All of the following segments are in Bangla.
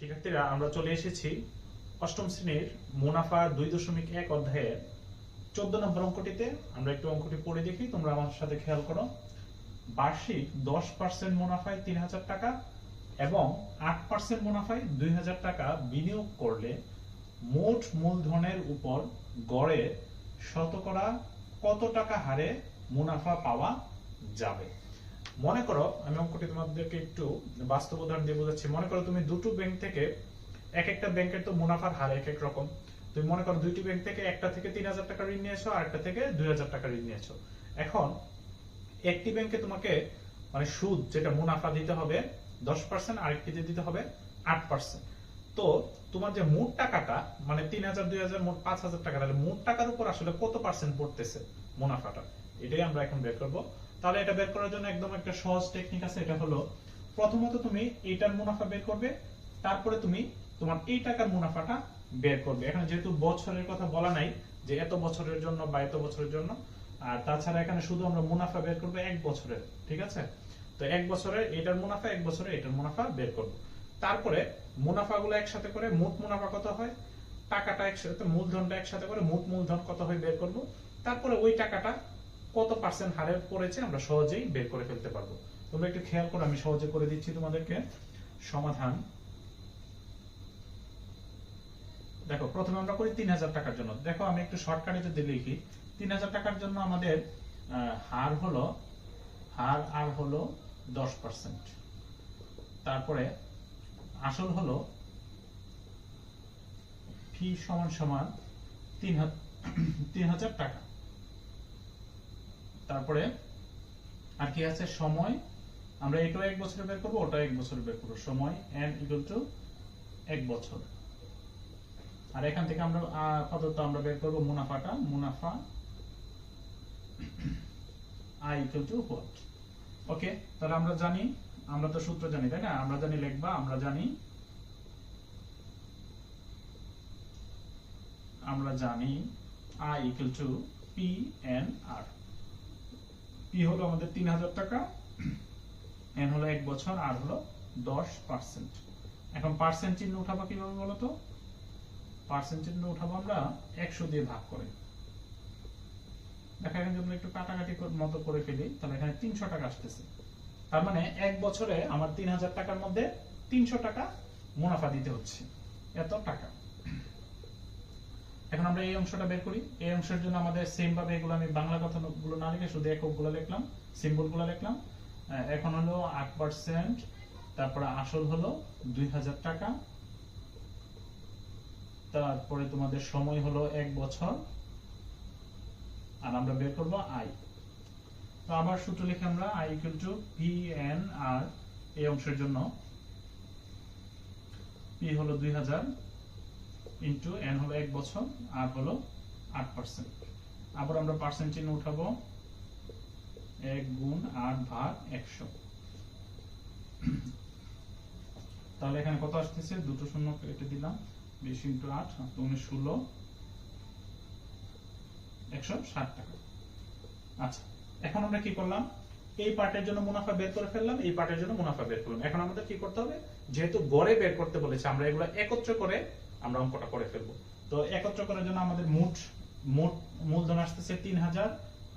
শিক্ষার্থীরা, আমরা চলে এসেছি অষ্টম শ্রেণির মুনাফা দুই দশমিক এক অধ্যায়ের চোদ্দ নম্বর অঙ্কটিতে। আমরা একটু অঙ্কটি পড়ে দেখি, তোমরা আমার সাথে খেয়াল করো। বার্ষিক দশ পার্সেন্ট মুনাফায় তিন হাজার টাকা এবং আট পার্সেন্ট মুনাফায় দুই হাজার টাকা বিনিয়োগ করলে মোট মূলধনের উপর গড়ে শতকরা কত টাকা হারে মুনাফা পাওয়া যাবে? মনে করো, আমি অঙ্কটি তোমাদেরকে একটু বাস্তব উদাহরণ দিয়ে বোঝাচ্ছি। মনে করো তুমি দুটো ব্যাংক থেকে এক একটা ব্যাংকের তো মুনাফার হার এক এক রকম। তুমি মনে করো দুইটি ব্যাংক থেকে একটা থেকে তিন হাজার টাকা ঋণ নিয়েছো, আর একটা থেকে দুই হাজার টাকা ঋণ নিয়েছো। এখন একটি ব্যাংকে তোমাকে মানে সুদ যেটা মুনাফা দিতে হবে, দশ পার্সেন্ট আরেকটিতে দিতে হবে আট পার্সেন্ট তো তোমার যে মোট টাকাটা মানে তিন হাজার, দুই হাজার, মোট পাঁচ হাজার টাকা, তাহলে মোট টাকার উপর আসলে কত পার্সেন্ট পড়তেছে মুনাফাটা? এটাই আমরা এখন বের করব। তাহলে এটা বের করার জন্য একদম একটা সহজ টেকনিক আছে, এটা হলো প্রথমত তুমি এইটার মুনাফা বের করবে, তারপরে তুমি তোমার এই টাকার মুনাফাটা বের করবে। এখন যেহেতু বছরের কথা বলা নাই যে এত বছরের জন্য বা এত বছরের জন্য, আর তাছাড়া এখানে শুধু আমরা মুনাফা বের করব এক বছরের, ঠিক আছে? তো এক বছরের এটার মুনাফা, এক বছরের এটার মুনাফা বের করব। তারপরে মুনাফাগুলো একসাথে করে মোট মুনাফা কত হয়? টাকাটা একসাথে, মূলধনটা একসাথে করে মোট মূলধন কত হয় বের করব। তারপরে ওই টাকাটা কত পার্সেন্ট হারে পড়েছে আমরা সহজেই বের করে ফেলতে পারব। তোমরা একটু খেয়াল করো, আমি সহজে করে দিচ্ছি তোমাদেরকে সমাধান। দেখো, প্রথমে আমরা করি তিন হাজার টাকার জন্য। দেখো, আমি একটু শর্টকাটে যদি লিখি, তিন হাজার টাকার জন্য আমাদের হার হলো, হার আর হলো দশ পার্সেন্ট তারপরে আসল হলো ফি সমান সমান তিন হাজার টাকা। তারপরে আর কি আছে? সময়। আমরা এটাও এক বছরে বের করব, ওটাও এক বছরে বের করব। সময় এন ইকুয়াল টু এক বছর। আর এখান থেকে আমরা আপাতত আমরা বের করব মুনাফাটা। মুনাফা I equal to what okay, তাহলে আমরা জানি, আমরা তো সূত্র জানি, তাই না? আমরা জানি লিখবা, আমরা জানি আমরা জানি I equal to P N R P হলো আমাদের তিন হাজার টাকা এন হলো এক বছর আর হলো দশ পার্সেন্ট এখন পার্সেন্ট চিহ্ন উঠাবো কীভাবে বলো তো পার্সেন্ট চিহ্ন উঠাবো আমরা একশো দিয়ে ভাগ করে। দেখা গেছে আমরা একটু কাটাকাটি মতো করে ফেলি, তাহলে এখানে তিনশো টাকা আসতেছে। তার মানে এক বছরে আমার তিন হাজার টাকার মধ্যে তিনশো টাকা মুনাফা দিতে হচ্ছে। এত টাকা। এখন আমরা এই অংশটা বের করি। এই অংশের জন্য আমাদের সেম ভাবে এগুলো আমি বাংলা কথা গুলো না লিখে শুধু এককগুলো লিখলাম সিম্বলগুলো লিখলাম। এখন হলো আট পার্সেন্ট তারপরে আসল হলো দুই হাজার টাকা। তারপরে তোমাদের সময় হলো এক বছর। আর আমরা বের করব আই তো আবার সূত্র লিখে আমরা I equal to P N R এই অংশের জন্য। পি হলো দুই হাজার। ইন্টু এন হলো এক বছর আর হলো আট পার্সেন্ট আবার আমরা পার্সেন্ট চিহ্ন উঠাবো, এক গুণ আট ভাগ একশো। তাহলে এখানে কত আসতেছে? দুটো শূন্য কেটে দিলাম, বিশ ইন্টু আট তুমি ষোলো, একশো ষাট টাকা। আচ্ছা এখন আমরা কি করলাম? এই পার্টের জন্য মুনাফা বের করে ফেললাম, এই পার্টের জন্য মুনাফা বের করলাম। এখন আমাদের কি করতে হবে? যেহেতু গড়ে বের করতে বলেছে, আমরা এগুলো একত্র করে আমরা অঙ্কটা করে ফেলব। তো একত্র করার জন্য আমাদের মোট মোট মূলধন আসতেছে তিন হাজার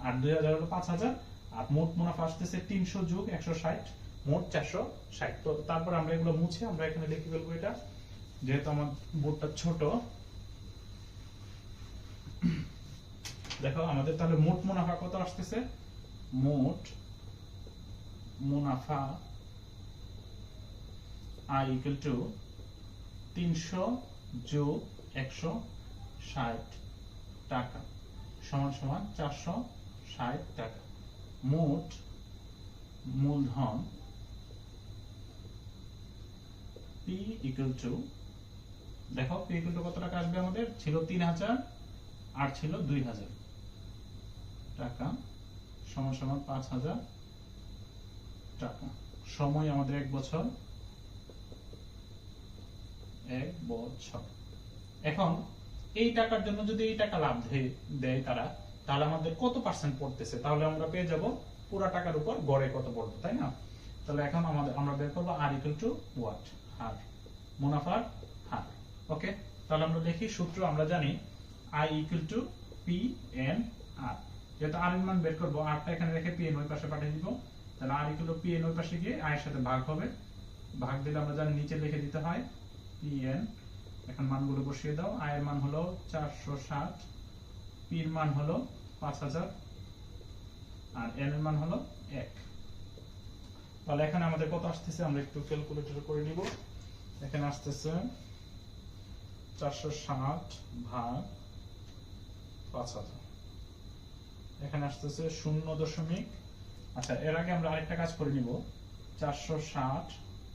আর দুই হাজার হলো পাঁচ হাজার। আর মোট মুনাফা আসতেছে তিনশো যোগ একশো ষাট, মোট চারশো ষাট। তো তারপর আমরা এগুলো মুছে আমরা এখানে লিখে ফেলব এটা। যেহেতু আমার বোর্ডটা ছোট। দেখো, আমাদের তাহলে মোট মুনাফা কত আসতেছে? মোট মুনাফা আই ইকুয়াল টু তিনশো যোগ একশো ষাট টাকা সমান সমান চারশো ষাট টাকা। মোট মূলধন পি ইকুয়াল টু দেখো পি ইকুয়াল টু কত টাকা আসবে আমাদের? ছিল তিন হাজার, আর ছিল দুই হাজার টাকা সমান সমান পাঁচ হাজার টাকা। সময় আমাদের এক বছর। এক বছর। এখন এই টাকার জন্য যদি এই টাকা লাভ দেয় তারা, তাহলে আমাদের কত পার্সেন্ট পড়তেছে? তাহলে আমরা পেয়ে যাব পুরো টাকার উপর গড়ে কত পড়বে, তাই না? তাহলে এখন আমাদের, আমরা বের করব আর ইকুয়াল টু ওয়াট আর মুনাফার হার। ওকে? তাহলে আমরা দেখি সূত্র, আমরা জানি I equal to P N R যেহেতু আর এর মান বের করব আরটা এখানে রেখে পি এন ওই পাশে পাঠিয়ে দিব। তাহলে R equal to P N ওই পাশে গিয়ে আয়ের সাথে ভাগ হবে। ভাগ দিলে আমরা জানি নিচে লিখে দিতে হয় এন এখন মানগুলো বসিয়ে দাও। আয়ের মান হলো চারশো ষাট, পির মান হলো পাঁচ হাজার, আর এন এর মান হলো এক। তাহলে এখানে আমাদের কত আসতেছে? আমরা একটু ক্যালকুলেটর করে নিব। এখানে আসতেছে চারশো ষাট ভাগ পাঁচ হাজার। এখানে আসতেছে শূন্য দশমিক। আচ্ছা এর আগে আমরা আরেকটা কাজ করে নিব। চারশো ষাট,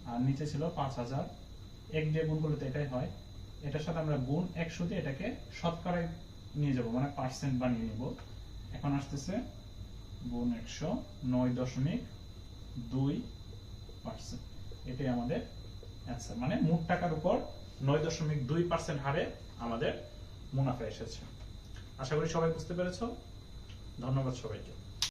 আর নিচে ছিল পাঁচ হাজার। এক দিয়ে গুণ করলে তো এটাই হয়। এটার সাথে আমরা গুণ একশো দিয়ে এটাকে শতকরায় নিয়ে যাব মানে পার্সেন্ট বানিয়ে নিব। এখন আসতেছে গুণ একশো, নয় দশমিক দুই পার্সেন্ট এটাই আমাদের অ্যান্সার মানে মোট টাকার উপর নয় দশমিক দুই পার্সেন্ট হারে আমাদের মুনাফা এসেছে। আশা করি সবাই বুঝতে পেরেছ। ধন্যবাদ সবাইকে।